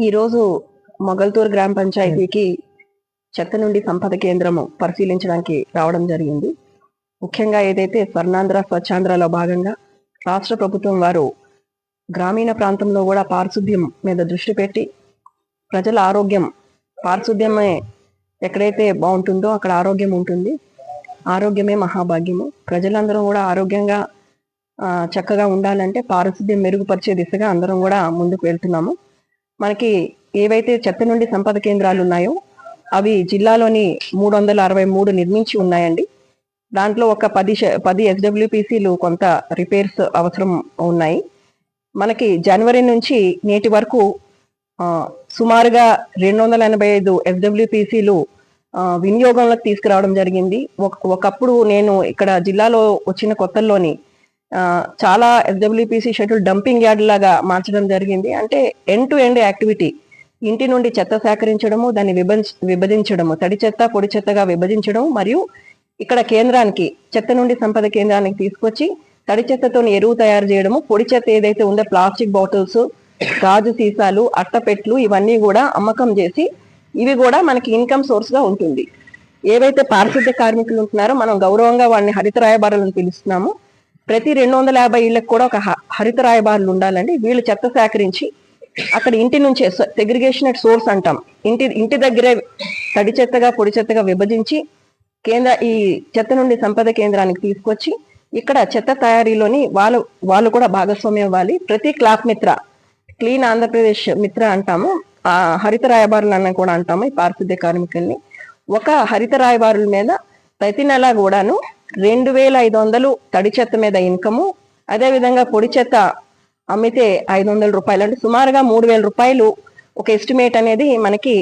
ఈరోజు మొగల్తూర్ గ్రామ పంచాయతీకి చెత్త నుండి సంపద కేంద్రము పరిశీలించడానికి రావడం జరిగింది. ముఖ్యంగా ఏదైతే స్వర్ణాంధ్ర స్వచ్ఛాంధ్రలో భాగంగా రాష్ట్ర ప్రభుత్వం వారు గ్రామీణ ప్రాంతంలో కూడా పారిశుద్ధ్యం మీద దృష్టి పెట్టి ప్రజల ఆరోగ్యం పారిశుద్ధ్యమే ఎక్కడైతే బాగుంటుందో అక్కడ ఆరోగ్యం ఉంటుంది. ఆరోగ్యమే మహాభాగ్యము. ప్రజలందరూ కూడా ఆరోగ్యంగా చక్కగా ఉండాలంటే పారిశుద్ధ్యం మెరుగుపరిచే దిశగా అందరం కూడా ముందుకు వెళ్తున్నాము. మనకి ఏవైతే చెత్త నుండి సంపద కేంద్రాలు ఉన్నాయో అవి జిల్లాలోని మూడు వందల అరవై మూడు నిర్మించి ఉన్నాయండి. దాంట్లో ఒక పది పది ఎస్డబ్ల్యూపీసీలు కొంత రిపేర్స్ అవసరం ఉన్నాయి. మనకి జనవరి నుంచి నేటి వరకు సుమారుగా రెండు వందల ఎనభై ఐదు ఎస్డబ్ల్యూపీసీలు వినియోగంలోకి తీసుకురావడం జరిగింది. ఒక- ఒకప్పుడు నేను ఇక్కడ జిల్లాలో వచ్చిన కొత్తల్లోని చాలా ఎస్డబ్ల్యూపీసీ షెడ్యూల్ డంపింగ్ యార్డ్ లాగా మార్చడం జరిగింది. అంటే ఎండ్ టు ఎండ్ యాక్టివిటీ ఇంటి నుండి చెత్త సేకరించడము దాన్ని విభజ విభజించడము తడి చెత్త పొడి చెత్తగా విభజించడం మరియు ఇక్కడ కేంద్రానికి చెత్త నుండి సంపద కేంద్రానికి తీసుకొచ్చి తడి చెత్తతో ఎరువు తయారు చేయడము పొడి చెత్త ఏదైతే ఉందో ప్లాస్టిక్ బాటిల్స్ గాజు సీసాలు అట్టపెట్లు ఇవన్నీ కూడా అమ్మకం చేసి ఇవి కూడా మనకి ఇన్కమ్ సోర్స్గా ఉంటుంది. ఏవైతే పారిశుద్ధ్య కార్మికులు ఉంటున్నారో మనం గౌరవంగా వాడిని హరిత రాయబారులను పిలుస్తున్నాము. ప్రతి రెండు వందల యాభై ఇళ్ళకి కూడా ఒక హ- హరిత రాయబారులు ఉండాలండి. వీళ్ళు చెత్త సేకరించి అక్కడ ఇంటి నుంచే సెగ్రిగేషన్ అట్ సోర్స్ అంటాం. ఇంటి ఇంటి దగ్గరే తడి చెత్తగా పొడి చెత్తగా విభజించి కేంద్ర ఈ చెత్త నుండి సంపద కేంద్రానికి తీసుకొచ్చి ఇక్కడ చెత్త తయారీలోని వాళ్ళు వాళ్ళు కూడా భాగస్వామ్యం ఇవ్వాలి ప్రతి క్లాప్ మిత్ర క్లీన్ ఆంధ్రప్రదేశ్ మిత్ర అంటాము. ఆ హరిత రాయబారులు అన్న కూడా అంటాము ఈ పారిశుద్ధ్య కార్మికుల్ని. ఒక హరిత రాయబారుల మీద ప్రతి నెల కూడాను రెండు వేల ఐదు వందలు తడి చెత్త మీద ఇన్కము. అదే విధంగా పొడి చెత్త అమ్మితే ఐదు వందల రూపాయలు అంటే సుమారుగా మూడు వేల రూపాయలు ఒక ఎస్టిమేట్ అనేది మనకి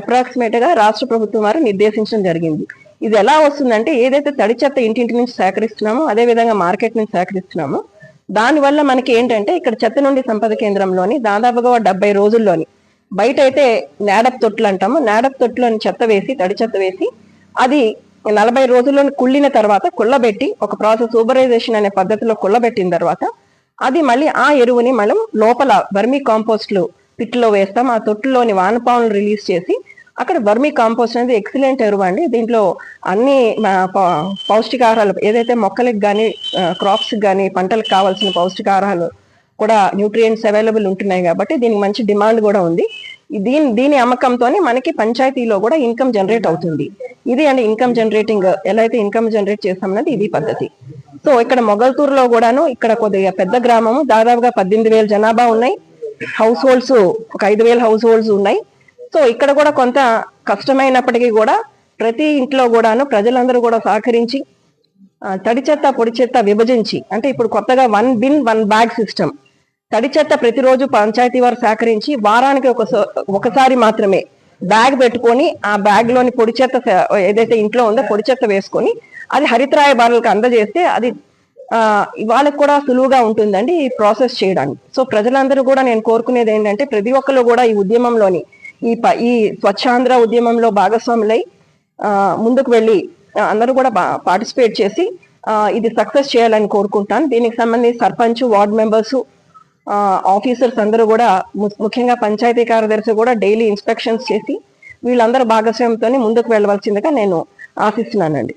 అప్రాక్సిమేట్గా రాష్ట్ర ప్రభుత్వం వారు నిర్దేశించడం జరిగింది. ఇది ఎలా వస్తుందంటే ఏదైతే తడి చెత్త ఇంటింటి నుంచి సేకరిస్తున్నామో అదే విధంగా మార్కెట్ నుంచి సేకరిస్తున్నామో దానివల్ల మనకి ఏంటంటే ఇక్కడ చెత్త నుండి సంపద కేంద్రంలోని దాదాపుగా డెబ్బై రోజుల్లోని బయట అయితే నేడప్ తొట్లు అంటాము. నేడప్ తొట్టులోని చెత్త వేసి తడి చెత్త వేసి అది నలభై రోజుల్లోని కుళ్ళిన తర్వాత కుళ్ళబెట్టి ఒక ప్రాసెస్ సూపరైజేషన్ అనే పద్ధతిలో కుళ్ళబెట్టిన తర్వాత అది మళ్ళీ ఆ ఎరువుని మనం లోపల వర్మీ కాంపోస్ట్లు పిట్లో వేస్తాం. ఆ తొట్టులోని వానపాములు రిలీజ్ చేసి అక్కడ వర్మీ కాంపోస్ట్ అనేది ఎక్సలెంట్ ఎరువు అండి. దీంట్లో అన్ని పౌష్టికాహారాలు ఏదైతే మొక్కలకు కానీ క్రాప్స్ కానీ పంటలకు కావాల్సిన పౌష్టికాహారాలు కూడా న్యూట్రియంట్స్ అవైలబుల్ ఉంటున్నాయి కాబట్టి దీనికి మంచి డిమాండ్ కూడా ఉంది. దీని దీని అమ్మకంతో మనకి పంచాయతీలో కూడా ఇన్కమ్ జనరేట్ అవుతుంది. ఇది అండి ఇన్కమ్ జనరేటింగ్ ఎలా అయితే ఇన్కమ్ జనరేట్ చేస్తామన్నది ఇది పద్ధతి. సో ఇక్కడ మొగల్తూరులో కూడాను ఇక్కడ కొద్దిగా పెద్ద గ్రామము. దాదాపుగా పద్దెనిమిది వేల జనాభా ఉన్నాయి. హౌస్ హోల్డ్స్ ఒక ఐదు వేల హౌస్ హోల్డ్స్ ఉన్నాయి. సో ఇక్కడ కూడా కొంత కష్టమైనప్పటికీ కూడా ప్రతి ఇంట్లో కూడాను ప్రజలందరూ కూడా సహకరించి తడి చెత్త పొడి చెత్త విభజించి అంటే ఇప్పుడు కొత్తగా one bin one bag system తడి చెత్త ప్రతిరోజు పంచాయతీ వారు సేకరించి వారానికి ఒక ఒకసారి మాత్రమే బ్యాగ్ పెట్టుకొని ఆ బ్యాగ్లోని పొడి చెత్త ఏదైతే ఇంట్లో ఉందో పొడి చెత్త వేసుకొని అది హరితరాయ బారులకు అందజేస్తే అది వాళ్ళకి కూడా సులువుగా ఉంటుందండి ఈ ప్రాసెస్ చేయడానికి. సో ప్రజలందరూ కూడా నేను కోరుకునేది ఏంటంటే ప్రతి ఒక్కరు కూడా ఈ ఉద్యమంలోని ఈ ప- ఈ స్వచ్ఛాంధ్ర ఉద్యమంలో భాగస్వాములై ముందుకు వెళ్ళి అందరూ కూడా పార్టిసిపేట్ చేసి ఇది సక్సెస్ చేయాలని కోరుకుంటాను. దీనికి సంబంధించి సర్పంచ్ వార్డ్ మెంబర్స్ ఆఫీసర్స్ అందరూ కూడా ము- ముఖ్యంగా పంచాయతీ కార్యదర్శి కూడా డైలీ ఇన్స్పెక్షన్స్ చేసి వీళ్ళందరూ భాగస్వామ్యంతో ముందుకు వెళ్ళవలసిందిగా నేను ఆశిస్తున్నానండి.